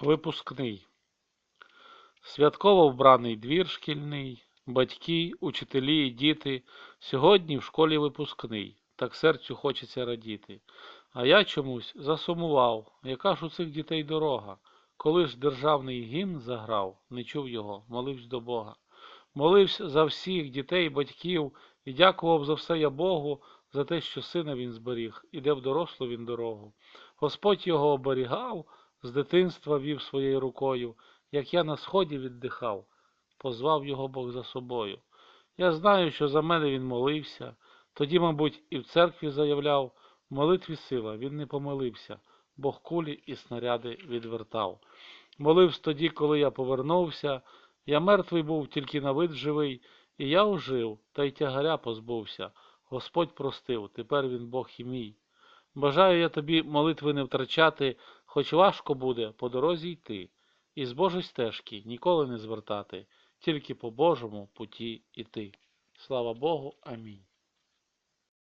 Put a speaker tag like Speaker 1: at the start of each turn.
Speaker 1: Випускний. Святково вбраний двір шкільний, батьки, учителі і діти. Сьогодні в школі випускний, так серцю хочеться радіти. А я чомусь засумував, яка ж у цих дітей дорога. Коли ж державний гімн заграв, не чув його, молився до Бога. Молився за всіх дітей батьків і дякував за все я Богу, за те, що сина він зберіг, іде в дорослу він дорогу. Господь його оберігав, з дитинства вів своєю рукою, як я на сході віддихав, позвав його Бог за собою. Я знаю, що за мене він молився, тоді, мабуть, і в церкві заявляв, в молитві сила, він не помилився, Бог кулі і снаряди відвертав. Молився тоді, коли я повернувся, я мертвий був, тільки на вид живий, і я ожив, та й тягаря позбувся. Господь простив, тепер він Бог і мій. Бажаю я тобі молитви не втрачати, хоч важко буде по дорозі йти, і з Божої стежки ніколи не звертати, тільки по Божому путі іти. Слава Богу. Амінь.